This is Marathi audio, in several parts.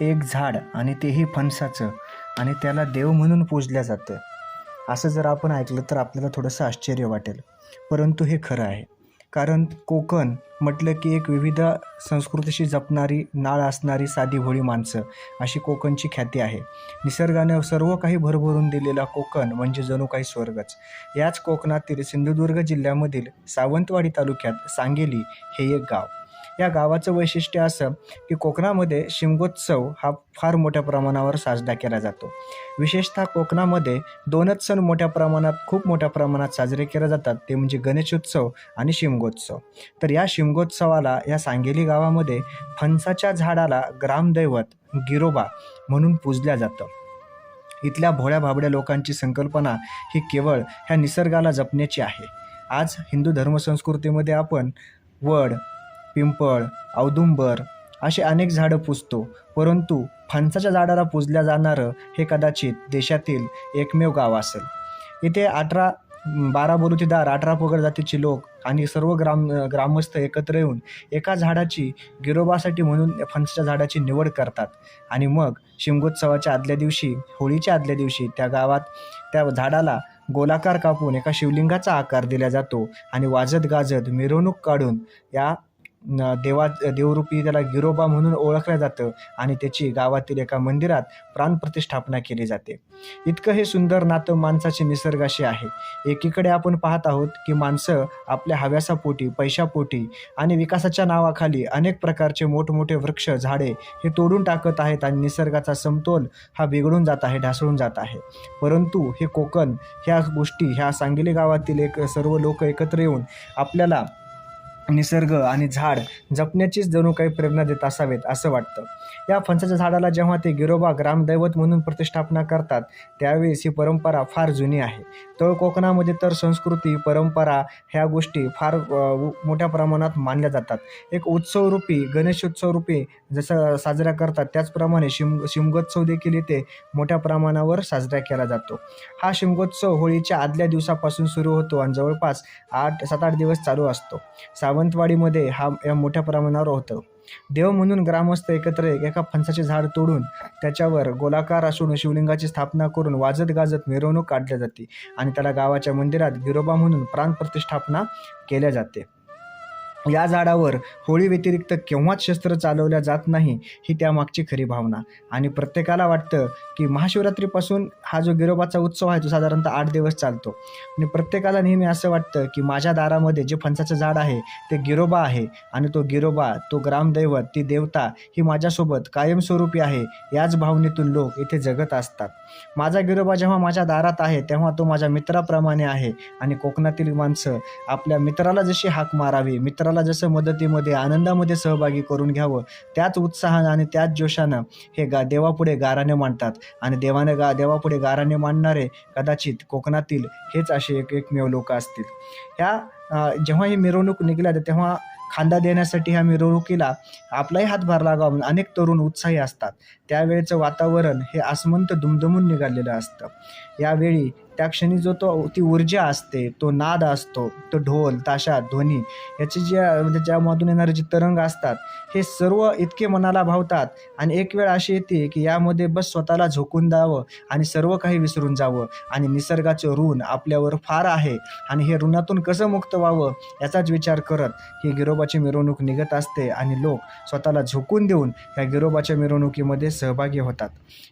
एक झाड आणि तेही फणसाचं आणि त्याला देव म्हणून पूजल्या जातं. असं जर आपण ऐकलं तर आपल्याला थोडंसं आश्चर्य वाटेल. परंतु हे खरं आहे. कारण कोकण म्हटलं की एक विविध संस्कृतीशी जपणारी नाळ असणारी साधी भोळी माणसं अशी कोकणची ख्याती आहे. निसर्गाने सर्व काही भरभरून दिलेला कोकण म्हणजे जणू काही स्वर्गच. याच कोकणातील सिंधुदुर्ग जिल्ह्यामधील सावंतवाडी तालुक्यात सांगेली हे एक गाव. या गावाचं वैशिष्ट्य असं की कोकणामध्ये शिमगोत्सव हा फार मोठ्या प्रमाणावर साजरा केला जातो. विशेषतः कोकणामध्ये दोनच सण मोठ्या प्रमाणात खूप मोठ्या प्रमाणात साजरे केले जातात. ते म्हणजे गणेशोत्सव आणि शिमगोत्सव. तर या शिमगोत्सवाला या सांगेली गावामध्ये फणसाच्या झाडाला ग्रामदैवत गिरोबा म्हणून पूजल्या जातं. इथल्या भोळ्या भाबड्या लोकांची संकल्पना ही केवळ ह्या निसर्गाला जपण्याची आहे. आज हिंदू धर्मसंस्कृतीमध्ये आपण वड पिंपळ औदुंबर असे अनेक झाडं पुजतो परंतु फणसाच्या झाडाला पुजल्या जाणारं हे कदाचित देशातील एकमेव गाव असेल. इथे अठरा बारा बलुतेदार अठरा पगड जातीचे लोक आणि सर्व ग्राम ग्रामस्थ एकत्र येऊन एका झाडाची गिरोबासाठी म्हणून फणसाच्या झाडाची निवड करतात. आणि मग शिमगोत्सवाच्या आदल्या दिवशी होळीच्या आदल्या दिवशी त्या गावात त्या झाडाला गोलाकार कापून एका शिवलिंगाचा आकार दिला जातो आणि वाजत गाजत मिरवणूक काढून या देवा देवरूपी त्याला गिरोबा म्हणून ओळखलं जातं आणि त्याची गावातील एका मंदिरात प्राणप्रतिष्ठापना केली जाते. इतकं हे सुंदर नातं माणसाची निसर्गाशी आहे. एकीकडे आपण पाहत आहोत की माणसं आपल्या हव्यासापोटी पैशापोटी आणि विकासाच्या नावाखाली अनेक प्रकारचे मोठमोठे वृक्ष झाडे हे तोडून टाकत आहेत आणि निसर्गाचा समतोल हा बिघडून जात आहे ढासळून जात आहे. परंतु हे कोकण ह्या गोष्टी ह्या सांगली गावातील एक सर्व लोक एकत्र येऊन आपल्याला निसर्ग आणि झाड जपण्याचीच जणू काही प्रेरणा देत असावेत असं वाटतं. या फणसाच्या झाडाला जेव्हा ते गिरोबा ग्रामदैवत म्हणून प्रतिष्ठापना करतात त्यावेळेस ही परंपरा फार जुनी आहे. तळ कोकणामध्ये तर संस्कृती परंपरा ह्या गोष्टी फार मोठ्या प्रमाणात मानल्या जातात. एक उत्सवरूपी गणेशोत्सवरूपी जसं साजरा करतात त्याचप्रमाणे शिम शिमगोत्सव देखील इथे मोठ्या प्रमाणावर साजरा केला जातो. हा शिमगोत्सव होळीच्या आदल्या दिवसापासून सुरू होतो आणि जवळपास आठ सात आठ दिवस चालू असतो. सा सावंतवाडीमध्ये हा या मोठ्या प्रमाणावर होतं. देव म्हणून ग्रामस्थ एकत्र एक- एका फणसाचे झाड तोडून त्याच्यावर गोलाकार असून शिवलिंगाची स्थापना करून वाजत गाजत मिरवणूक काढल्या जाते आणि त्याला गावाच्या मंदिरात गिरोबा म्हणून प्राणप्रतिष्ठापना केल्या जाते. या झाडावर होळी व्यतिरिक्त केव्हाच शस्त्र चालवल्या जात नाही ही त्यामागची खरी भावना. आणि प्रत्येकाला वाटतं की महाशिवरात्रीपासून हा जो गिरोबाचा उत्सव आहे तो साधारणतः आठ दिवस चालतो. आणि प्रत्येकाला नेहमी असं वाटतं की माझ्या दारामध्ये जे फणसाचं झाड आहे ते गिरोबा आहे. आणि तो गिरोबा तो ग्रामदैवत ती देवता ही माझ्यासोबत कायमस्वरूपी आहे याच भावनेतून लोक इथे जगत असतात. माझा गिरोबा जेव्हा माझ्या दारात आहे तेव्हा तो माझ्या मित्राप्रमाणे आहे. आणि कोकणातील माणसं आपल्या मित्राला जशी हाक मारावी मित्राला जसं मदतीमध्ये आनंदामध्ये सहभागी करून घ्यावं त्याच उत्साहानं आणि त्याच जोशानं हे गा देवापुढे गाराने मांडतात. आणि देवाने गा देवापुढे गाराने मांडणारे कदाचित कोकणातील हेच असे एक एकमेव लोक असतील. ह्या जेव्हा ही मिरवणूक निघल्या तेव्हा खांदा देण्यासाठी ह्या मिरवणुकीला आपलाही हातभार लागावा म्हणून अनेक तरुण उत्साही असतात. त्यावेळेचं वातावरण हे आसमंत दुमदुमून निघालेलं असतं. यावेळी त्या क्षणी जो तो ती ऊर्जा असते तो नाद असतो तो ढोल ताशा ध्वनी याचे जे म्हणजे ज्यामधून येणारे जे तरंग असतात हे सर्व इतके मनाला भावतात आणि एक वेळ अशी येते की यामध्ये बस स्वतःला झोकून द्यावं आणि सर्व काही विसरून जावं आणि निसर्गाचं ऋण आपल्यावर फार आहे आणि हे ऋणातून कसं मुक्त व्हावं याचाच विचार करत ही गिरोबाची मिरवणूक निघत असते आणि लोक स्वतःला झोकून देऊन या गिरोबाच्या मिरवणुकीमध्ये सहभागी होतात.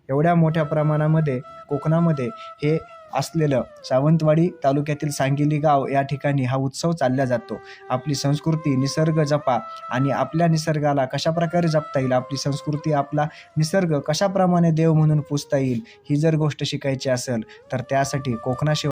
एवढ्या मोठ्या प्रमाणामध्ये कोकणामध्ये हे असलेलं सावंतवाडी तालुक्यातील सांगिली गाव या ठिकाणी हा उत्सव चालला जातो. आपली संस्कृती निसर्ग जपा आणि आपल्या निसर्गाला कशा प्रकारे जपता येईल आपली संस्कृती आपला निसर्ग कशाप्रमाणे देव म्हणून पुजता येईल ही जर गोष्ट शिकायची असेल तर त्यासाठी कोकणाशिवाय